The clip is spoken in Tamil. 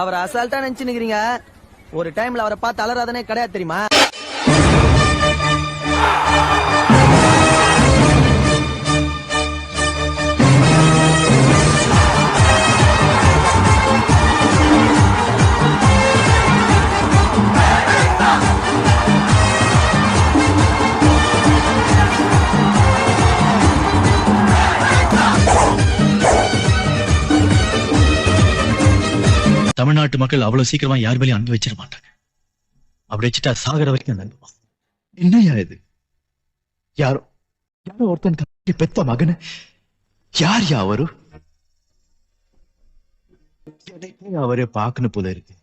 அவரை அசால்ட்டா நினைச்சு நிக்கிறீங்க. ஒரு டைம்ல அவரை பார்த்து அலறாதனே கிடையாது தெரியுமா? தமிழ்நாட்டு மக்கள் அவ்வளவு சீக்கிரமா யார் மேலேயும் அன்பு வச்சிட மாட்டாங்க. அப்படி வச்சுட்டா சாகர வரைக்கும் அந்த என்னையா இது? யாரோ யாரோ ஒருத்தன் பெத்த மகன. யார் யா அவரு அவரே பார்க்கணும் போல இருக்கு.